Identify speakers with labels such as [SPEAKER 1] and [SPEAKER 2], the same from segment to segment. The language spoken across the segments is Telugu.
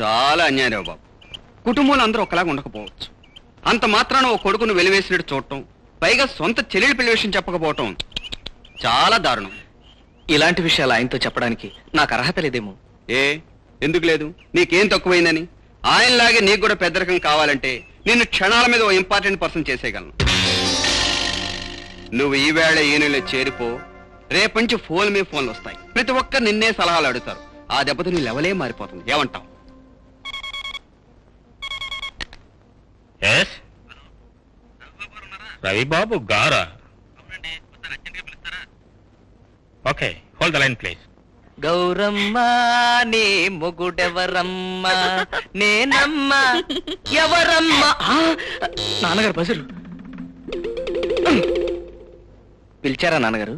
[SPEAKER 1] చాలా అన్యాయం బాబు. కుటుంబంలో అందరూ ఒకలాగా ఉండకపోవచ్చు. అంత మాత్రాన ఓ కొడుకును వెలివేసినట్టు చూడటం పైగా సొంత చెల్లెలి పెళ్ళి విషయం చెప్పకపోవటం చాలా దారుణం.
[SPEAKER 2] ఇలాంటి విషయాలు ఆయనతో చెప్పడానికి నాకు అర్హత లేదేమో.
[SPEAKER 1] ఏ? ఎందుకు లేదు? నీకేం తక్కువైందని? ఆయనలాగే నీకు కూడా పెద్ద రకం కావాలంటే నిన్ను క్షణాల మీద ఓ ఇంపార్టెంట్ పర్సన్ చేసేయగలను. నువ్వు ఈవేళ ఈయనలో చేరిపో రేపు నుంచి ఫోన్ మీద ఫోన్లు వస్తాయి. ప్రతి ఒక్కరు నిన్నే సలహాలు అడుగుతారు. ఆ దెబ్బతో నీ లెవలే మారిపోతుంది. ఏమంటావు?
[SPEAKER 3] ఎస్ రవిబాబు గారా? Okay hold the line please
[SPEAKER 2] Gauramma నీ మొగుడెవరమ్మ? నేనమ్మ ఎవరమ్మ? ఆ, నాన్నగారు బజరు పిలిచారా నాన్నగారు?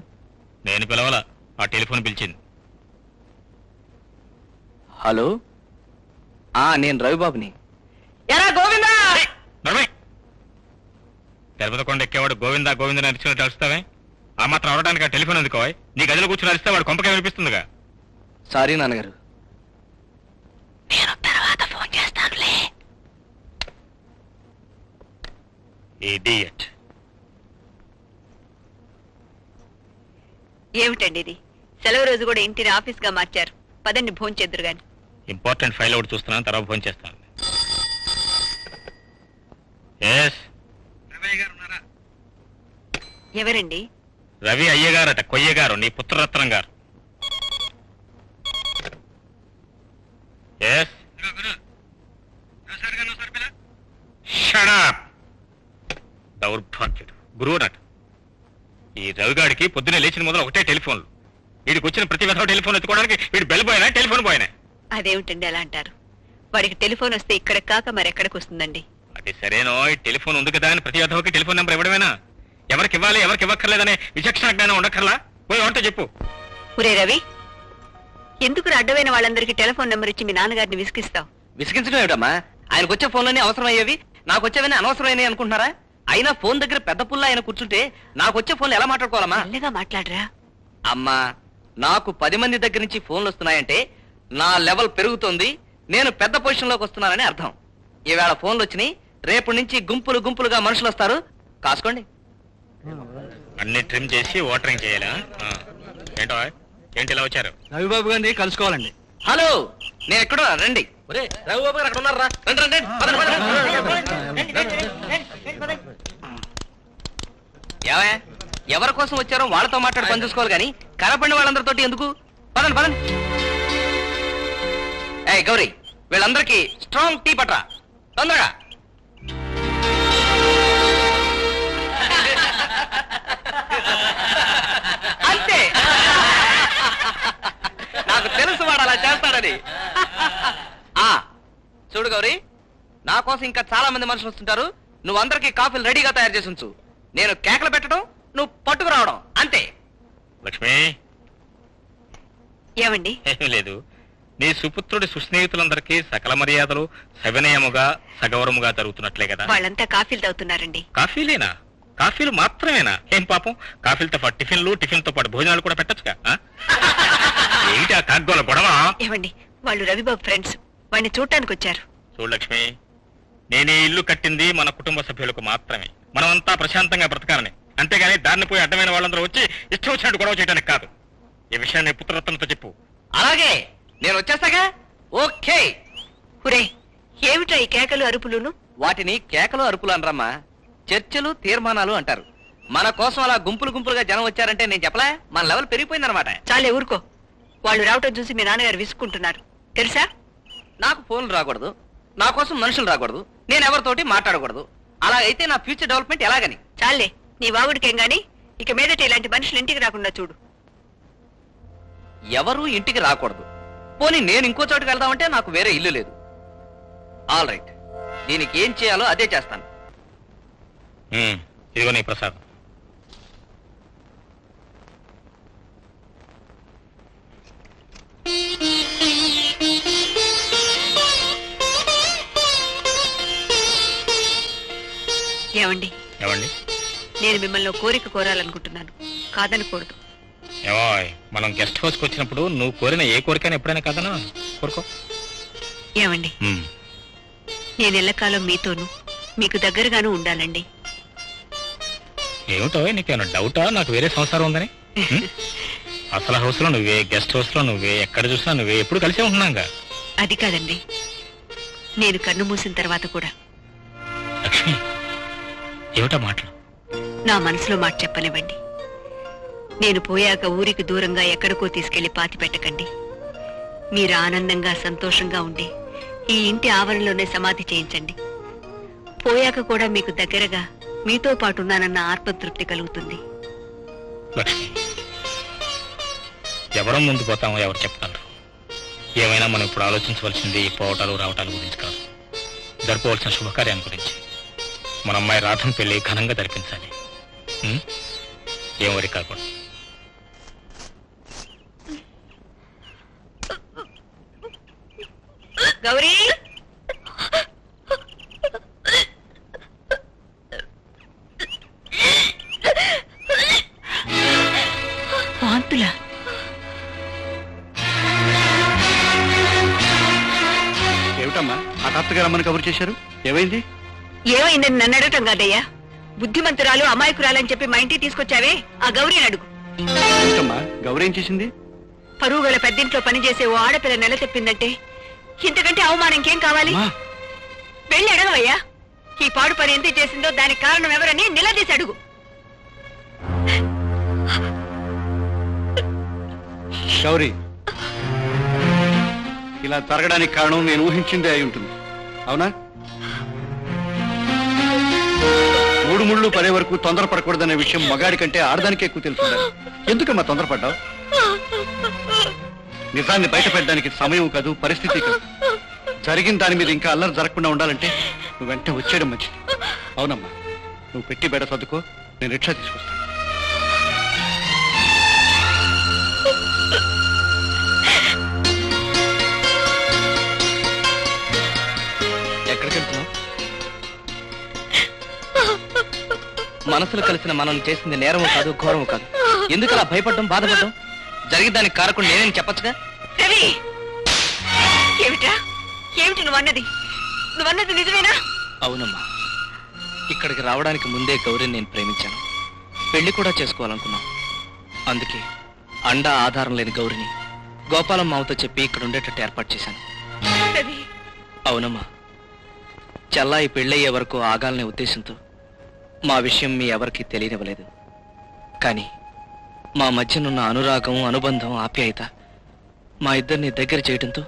[SPEAKER 3] నేను పిలవాల. ఆ టెలిఫోన్ పిలిచింది.
[SPEAKER 2] హలో? ఆ నేను రవిబాబుని. ఎరా గోవిందా.
[SPEAKER 3] తిరుపతి కొండ ఎక్కేవాడు గోవిందా గోవింద నడిచినట్టు అరుస్తావే? ఆ మాత్రం అవడానికి ఆ టెలిఫోన్ ఎందుకో నీ గదిలో కూర్చొని అరిస్తే వాడు కొంపకే వినిపిస్తుందిగా?
[SPEAKER 2] సారీ నాన్నగారు. నేను తర్వాత ఫోన్ చేస్తానులే.
[SPEAKER 3] ఇడియట్
[SPEAKER 4] ఏమిటండి ఇది? సెలవు రోజు కూడా ఇంటిని ఆఫీస్గా మార్చారు. పదండి భోంచెద్దురు గాని.
[SPEAKER 3] ఇంపార్టెంట్ ఫైల్ ఒకటి చూస్తున్నాను తర్వాత ఫోన్ చేస్తాను. ఎస్
[SPEAKER 4] ఎవరండి?
[SPEAKER 3] రవి అయ్యగారట కొయ్య గారు నీ పుత్రరత్నం గారు. ఎస్ దౌర్భాగ్యుడు. గురువునట ఈ రవిగాడికి పొద్దున్నే లేచిన మొదలు ఒకటే టెలిఫోన్లు. వీడికి వచ్చిన ప్రతి విధంగా టెలిఫోన్ ఎత్తుకోవడానికి వీడు బెల్ పోయినా టెలిఫోన్ పోయినా
[SPEAKER 4] అదేమిటండి అలా అంటారు? వాడికి టెలిఫోన్ వస్తే ఇక్కడ కాక మరెక్కడికి వస్తుందండి?
[SPEAKER 3] అది సరేనో ఈ టెలిఫోన్ ఉంది కదా అని ప్రతి విధంగా టెలిఫోన్ నెంబర్ ఇవ్వడమేనా? ఎవరికి ఇవ్వాలి ఎవరికి ఇవ్వక్కర్లేదనే విచక్షణ జ్ఞానం ఉండక్కర్లా? పోయి వంట చెప్పు.
[SPEAKER 4] ఒరే రవి ఎందుకు అడ్డమైన వాళ్ళందరికీ టెలిఫోన్ నెంబర్ ఇచ్చి మీ నాన్నగారిని విసిగిస్తావు?
[SPEAKER 2] విసిగించడం ఏమిటమ్మా? ఆయనకు వచ్చే ఫోన్లన్నీ అవసరం అయ్యేవి నాకు వచ్చేవన్నీ అనవసరమైనవి అనుకుంటున్నారా? అయినా ఫోన్ దగ్గర పెద్ద పుల్ల ఆయన కూర్చుంటే నాకు వచ్చే ఫోన్లు ఎలా మాట్లాడుకోవాలమ్మా?
[SPEAKER 4] మెల్లగా మాట్లాడరా.
[SPEAKER 2] అమ్మా నాకు పది మంది దగ్గర నుంచి ఫోన్లు వస్తున్నాయంటే నా లెవెల్ పెరుగుతుంది. నేను పెద్ద పొజిషన్లోకి వస్తున్నానని అర్థం. ఈవేళ ఫోన్లు వచ్చినాయి. రేపు నుంచి గుంపులు గుంపులుగా మనుషులు వస్తారు. కాసుకోండి.
[SPEAKER 3] అన్ని ట్రిమ్ చేసి వాటరింగ్ చేయాలా? ఆ. ఏంటో ఏంటి ఇలా వచ్చారు?
[SPEAKER 1] రవిబాబు గారిని కలుసుకోవాలండి.
[SPEAKER 2] హలో! నేను ఎక్కడో? రండి. ఒరే రఘుబాబు గారు అక్కడ ఉన్నారా? రండి రండి. పదండి, పదండి. ఏవే ఎవరి కోసం వచ్చారో వాళ్ళతో మాట్లాడి పని చూసుకోవాలి కానీ కనపడిన వాళ్ళందరితోటి ఎందుకు? పదండి పదండి. ఏ గౌరీ వీళ్ళందరికీ స్ట్రాంగ్ టీ పట్రా. తొందరగా. కోసం ఇంకా చాలా మంది మనుషులు వస్తుంటారు. నువ్వు అందరికీ కాఫీలు రెడీగా తయారు చేసి ఉంచు. నేను కేకలు పెట్టడం నువ్వు పట్టుకు రావడం. అంతే.
[SPEAKER 3] లక్ష్మి.
[SPEAKER 4] ఏమండి?
[SPEAKER 3] ఏమీ లేదు. నీ సుపుత్రుడి సుస్నేహితులందరికీ సకల మర్యాదలు సవినయముగా సగౌరముగా జరుగుతున్నట్లే కదా.
[SPEAKER 4] వాళ్ళంతా కాఫీలు తాగుతున్నారండి.
[SPEAKER 3] కాఫీలేనా? కాఫీలు మాత్రమేనా? ఏం పాపం? కాఫీలతో పాటు టిఫిన్లు టిఫిన్తో పాటు భోజనాలు కూడా పెట్టచ్చుగా ఆ? ఏంటి ఆ కాగ్గోల గొడవ?
[SPEAKER 4] ఏమండి వాళ్ళు రవిబాబు ఫ్రెండ్స్. వాడిని చూడటానికి వచ్చారు
[SPEAKER 3] చూడు లక్ష్మి నేనే ఇల్లు కట్టింది మన కుటుంబ సభ్యులకు మాత్రమే. మనమంతా ప్రశాంతంగా బ్రతకాలని. అంతేగాని దారిని పోయి అడ్డమైన వాళ్ళందరూ వచ్చి ఇష్టం వచ్చినట్టు గొడవ చేయడానికి కాదు. ఈ విషయాన్ని పుత్రరత్నంతో చెప్పు.
[SPEAKER 2] అలాగే. నేను వచ్చేస్తాగా? ఓకే.
[SPEAKER 4] ఒరే ఏమిట్రా ఈ కేకలు అరుపులును?
[SPEAKER 2] వాటిని కేకలు అరుపులు అనరమ్మా. చర్చలు తీర్మానాలు అంటారు. మన కోసం అలా గుంపులు గుంపులుగా జనం వచ్చారంటే నేను చెప్పలే? మన లెవెల్ పెరిగిపోయిందనమాట.
[SPEAKER 4] చాలే ఊరుకో. వాళ్ళు రావటం చూసి మీ నాన్నగారు విసుక్కుంటున్నారు. తెలుసా?
[SPEAKER 2] నాకు ఫోన్లు రాకూడదు. నా కోసం మనుషులు రాకూడదు. నేను ఎవరితోటి మాట్లాడకూడదు. అలా అయితే నా ఫ్యూచర్ డెవలప్మెంట్ ఎలాగని.
[SPEAKER 4] చాలే నీ వాగుడికేం గాని? ఇక మీదట ఇలాంటి మనుషులు ఇంటికి రాకుండా చూడు.
[SPEAKER 2] ఎవరు ఇంటికి రాకూడదు. పోనీ నేను ఇంకో చోటుకి వెళ్దామంటే నాకు వేరే ఇల్లు లేదు. All right. దీనికి ఏం చేయాలో అదే చేస్తాను.
[SPEAKER 3] ఇదిగో నీ ప్రసాదం.
[SPEAKER 4] ఏమండి?
[SPEAKER 3] ఏమండి?
[SPEAKER 4] నేను మిమ్మల్ని కోరిక కోరాలనుకుంటున్నాను. కాదనకూడదు.
[SPEAKER 3] ఏమోయ్ మనం గెస్ట్ హౌస్కి వచ్చినప్పుడు నువ్వు కోరిన ఏ కోరికైనా ఎప్పుడైనా కదనా? కోరుకో.
[SPEAKER 4] ఏమండి?
[SPEAKER 3] ఉమ్.
[SPEAKER 4] నేను ఎల్లకాలం మీతోనూ మీకు దగ్గరగాను ఉండాలండి.
[SPEAKER 3] ఏమిటో నీకేమైనా డౌటా? నాకు వేరే సంసారం ఉందని. ఉమ్? అసలు హౌస్లో నువ్వే గెస్ట్ హౌస్లో నువ్వే ఎక్కడ చూసినా నువ్వే ఎప్పుడు కలిసే ఉంటున్నాగా.
[SPEAKER 4] అది కాదండి. నేను కన్ను మూసిన తర్వాత కూడా.
[SPEAKER 3] ఏమిటా మాటలు?
[SPEAKER 4] నా మనసులో మాట చెప్పనివ్వండి. నేను పోయాక ఊరికి దూరంగా ఎక్కడికో తీసుకెళ్ళి పాతి పెట్టకండి. మీరు ఆనందంగా సంతోషంగా ఉండి ఈ ఇంటి ఆవరణలోనే సమాధి చేయించండి. పోయాక కూడా మీకు దగ్గరగా మీతో పాటు ఉన్నానన్న ఆత్మతృప్తి కలుగుతుంది.
[SPEAKER 3] ఎవరం ముందు పోతామో ఎవరు చెప్తారు? ఏమైనా మనం ఇప్పుడు ఆలోచించవలసింది పోవటాలు రావటాల గురించి కాదు. జరపవలసిన శుభకార్యం గురించి. మన అమ్మాయి రాధం పెళ్ళి ఘనంగా జరిపించాలి. ఉం? ఏం వరి కాకూడదు
[SPEAKER 4] గౌరీ! వాంతులా.
[SPEAKER 1] ఏమిటమ్మా? హఠాత్తుగా రమ్మని కబురు చేశారు? ఏమైంది?
[SPEAKER 4] ఏమైందని నన్ను అడగటం కాదయ్యా? బుద్ధిమంతురాలు అమాయకురాలని చెప్పి మా ఇంటికి తీసుకొచ్చావే? ఆ గౌరీని అడుగు.
[SPEAKER 1] గౌరీ ఏం చేసింది?
[SPEAKER 4] పరుగుల పెద్దింట్లో పనిచేసే ఓ ఆడపిల్ల నెల తెప్పిందంటే ఇంతకంటే అవమానం ఇంకేం కావాలి?
[SPEAKER 1] అమ్మా,
[SPEAKER 4] వెళ్ళి అడగవయ్యా. ఈ పాడు పని ఎందుకు చేసిందో దానికి కారణం ఎవరని నిలదీసి అడుగు.
[SPEAKER 1] గౌరీ ఇలా జరగడానికి కారణం నేను ఊహించిందే అయి ఉంటుంది. అవునా? ముళ్ళు పడే వరకు తొందరపడకూడదనే విషయం మగాడి కంటే ఆడదానికి ఎక్కువ తెలుసు ఎందుకమ్మా తొందరపడ్డావు? నిజాన్ని బయటపెట్టడానికి సమయం కాదు పరిస్థితి కాదు. జరిగిన దాని మీద ఇంకా అల్లరి జరగకుండా ఉండాలంటే నువ్వు వెంటనే వచ్చేయడం మంచిది. అవునమ్మా నువ్వు పెట్టి బెడ చదువుకో నేను రిక్షా తీసుకొస్తాను
[SPEAKER 2] మనసులు కలిసిన మనం చేసింది నేరము కాదు ఘోరము కాదు. ఎందుకు అలా భయపడడం బాధపడడం? జరిగిన దానికి కారకుండా నేనేం చెప్పచ్చుగా?
[SPEAKER 4] రవి! ఏమిటా ఏమిటి నువ్వు అన్నది నువ్వు అన్నది నిజమేనా?
[SPEAKER 2] అవునమ్మా. ఇక్కడికి రావడానికి ముందే గౌరిని నేను ప్రేమించాను. పెళ్ళి కూడా చేసుకోవాలనుకున్నాం. అందుకే అండా ఆధారం లేని గౌరిని గోపాలం మావతో చెప్పి ఇక్కడ ఉండేటట్టు ఏర్పాటు చేశాను. అవునమ్మా. చెల్లాయి పెళ్ళయ్యే వరకు ఆగాలనే ఉద్దేశంతో మా విషయం మీ ఎవరికీ తెలియనివ్వలేదు. కానీ మా మధ్యనున్న అనురాగం అనుబంధం ఆప్యాయత మా ఇద్దరిని దగ్గర చేయడంతో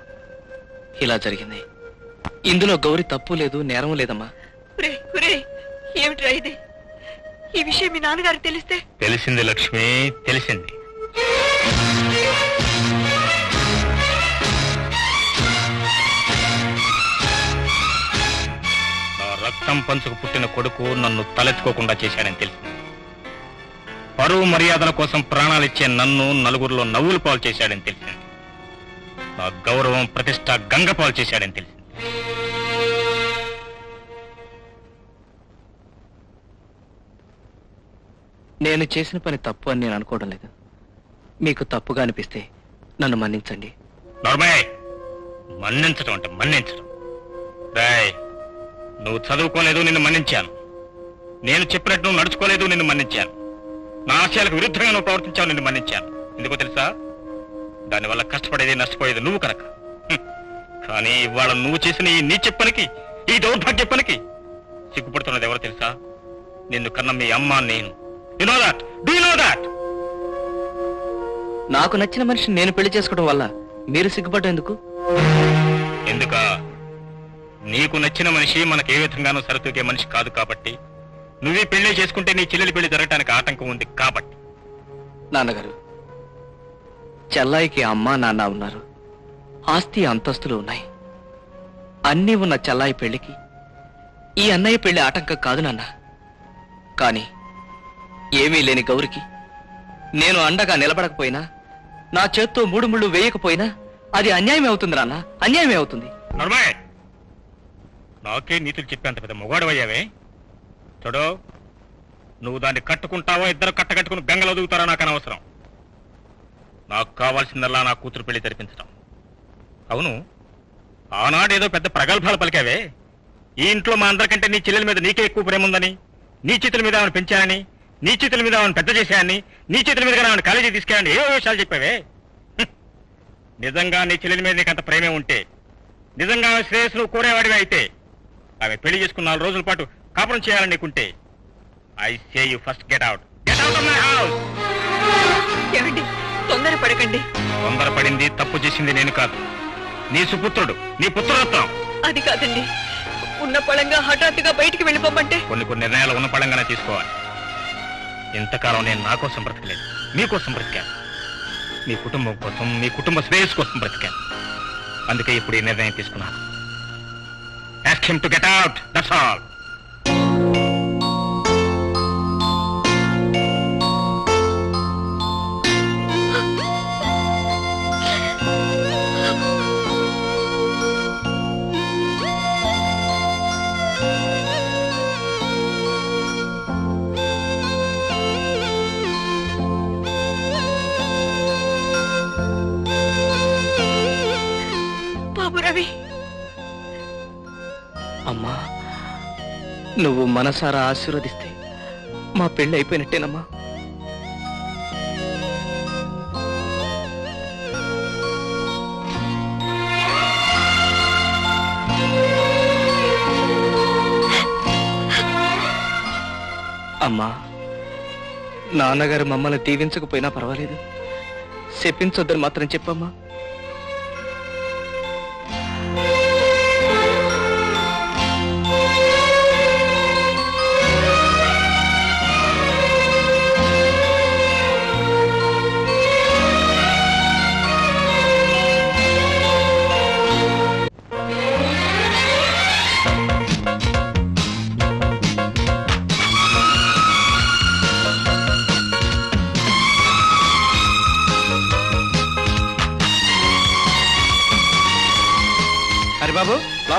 [SPEAKER 2] ఇలా జరిగింది. ఇందులో గౌరి తప్పు లేదు నేరం లేదమ్మా.
[SPEAKER 4] ఏమిట్రా ఇది? ఈ విషయం మీ నాన్నగారికి తెలిస్తే?
[SPEAKER 3] తెలిసింది లక్ష్మి తెలిసింది. రక్తం పంచుకు పుట్టిన కొడుకు నన్ను తలెత్తుకోకుండా చేశాడని తెలిసింది. పరువు మర్యాదల కోసం ప్రాణాలిచ్చే నన్ను నలుగురిలో నవ్వులు పాలు చేశాడని తెలిసింది. నా గౌరవం ప్రతిష్ట గంగ పాలు చేశాడని తెలిసింది.
[SPEAKER 2] నేను చేసిన పని తప్పు అని నేను అనుకోవడం లేదు. మీకు తప్పుగా అనిపిస్తే నన్ను మన్నించండి.
[SPEAKER 3] నర్మయ్ మన్నించడం అంటే మన్నించడం. రాయ్ నువ్వు చదువుకోలేదు నిన్ను మన్నించాను. నేను చెప్పినట్టు నువ్వు నడుచుకోలేదు నిన్ను మన్నించాను. నా ఆశయాలకు విరుద్ధంగా నువ్వు ప్రవర్తించావు నిన్ను మన్నించాను. ఎందుకో తెలుసా? దానివల్ల కష్టపడేది నష్టపోయేది నువ్వు కనుక. కానీ ఇవాళ నువ్వు చేసిన ఈ నీచ పనికి ఈ దౌర్భాగ్య పనికి సిగ్గుపడుతున్నది ఎవరో తెలుసా? నిన్ను కన్న మీ అమ్మ నేను. You know that do know that
[SPEAKER 2] నాకు నచ్చిన మనిషిని నేను పెళ్ళి చేసుకోవడం వల్ల మీరు సిగ్గుపడ్డం ఎందుకు?
[SPEAKER 3] ఎందుక? నీకు నచ్చిన మనిషి మనకు ఏ విధంగానూ సరితూగే మనిషి కాదు కాబట్టి. నువ్వే పెళ్ళి చేసుకుంటే నీ చెల్లెలి పెళ్ళి జరగటానికి ఆటంకం ఉంది కాబట్టి.
[SPEAKER 2] నాన్నగారు చెల్లాయికి అమ్మ నాన్న ఉన్నారు. ఆస్తి అంతస్తులు ఉన్నాయి. అన్నీ ఉన్న చెల్లాయి పెళ్ళికి ఈ అన్నయ్య పెళ్ళి ఆటంకం కాదు నాన్న. కానీ ఏమీ లేని గౌరికి నేను అండగా నిలబడకపోయినా నా చేత్తో మూడు ముళ్ళు వేయకపోయినా అది అన్యాయమే అవుతుంది నాన్న. అన్యాయమే అవుతుంది.
[SPEAKER 3] నర్మయ్ నాకే నీతులు చెప్పేంత పెద్ద మొగాడవయ్యావే? చూడు నువ్వు దాన్ని కట్టుకుంటావో ఇద్దరు కట్టకట్టుకుని గంగలు వదుగుతారో నాకు అనవసరం. నాకు కావాల్సిందల్లా నా కూతురు పెళ్ళి జరిపించడం అవును ఆనాడు ఏదో పెద్ద ప్రగల్భాలు పలికావే. ఈ ఇంట్లో మా అందరికంటే నీ చెల్లెల మీద నీకే ఎక్కువ ప్రేమ ఉందని నీ చేతుల మీద ఆమెను పెంచానని నీ చేతుల మీద ఆమెను పెద్ద చేశానని నీ చేతుల మీద ఆమెను కాలేజీ తీసుకెళ్ళని ఏ విషయాలు చెప్పావే. నిజంగా నీ చెల్లెల మీద నీకు అంత ప్రేమే ఉంటే నిజంగా శ్రేయస్సు కోరేవాడివి అయితే ఆమె పెళ్ళి చేసుకున్న నాలుగు రోజుల పాటు కాపురం చేయాలని నీకుంటే I say you first get out get out of my house
[SPEAKER 4] ఏమండి? తొందర పడకండి.
[SPEAKER 3] తొందరపడింది తప్పు చేసింది నేను కాదు. నీ సుపుత్రుడు నీ పుత్రరత్నం.
[SPEAKER 4] అది కాదండి. ఉన్న పళంగా హఠాత్తుగా బయటికి వెళ్ళిపోమంటే?
[SPEAKER 3] కొన్ని కొన్ని నిర్ణయాలు ఉన్న పడంగానే తీసుకోవాలి. ఇంతకాలం నేను నా కోసం బ్రతకలేదు మీకోసం బ్రతికాను. మీ కుటుంబం కోసం మీ కుటుంబ శ్రేయస్ కోసం బ్రతికాను. అందుకే ఇప్పుడు ఈ నిర్ణయం తీసుకున్నాను. Him to get out, that's all.
[SPEAKER 2] నువ్వు మనసారా ఆశీర్వదిస్తే మా పెళ్ళి అయిపోయినట్టేనమ్మా. అమ్మా నాన్నగారు మమ్మల్ని దీవించకపోయినా పర్వాలేదు. చెప్పించొద్దని మాత్రం చెప్పమ్మా.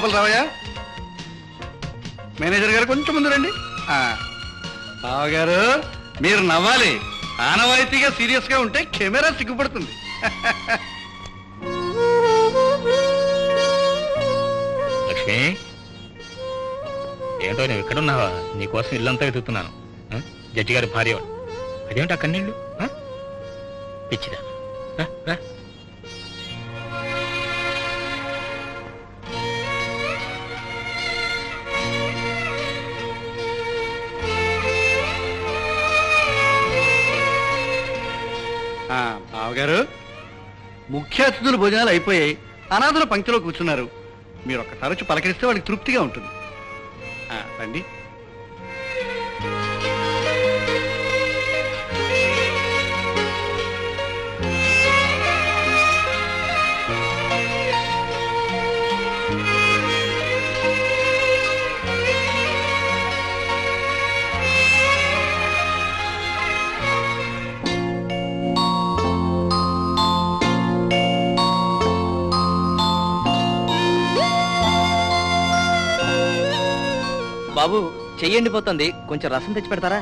[SPEAKER 1] లోపల రావయ్యా? మేనేజర్ గారు కొంచెం ముందు రండి. బావ గారు మీరు నవ్వాలి. ఆనవాయితీగా సీరియస్గా ఉంటే కెమెరా సిగ్గుపడుతుంది.
[SPEAKER 3] లక్ష్మి ఏంటో నువ్వు ఎక్కడున్నావా నీకోసం ఇల్లంతా వెతుకుతున్నాను జడ్జి గారి భార్య వాడు. అదేమిటి ఆ కన్నీళ్ళు? పిచ్చిదా. రా,
[SPEAKER 1] గారు ముఖ్య అతిథుల భోజనాలు అయిపోయాయి. అనాథుల పంక్తిలో కూర్చున్నారు. మీరు ఒక్కసారి వచ్చి పలకరిస్తే వాడికి తృప్తిగా ఉంటుంది. రండి.
[SPEAKER 2] నెయ్యి ఎండిపోతుంది. పోతుంది కొంచెం రసం తెచ్చి పెడతారా?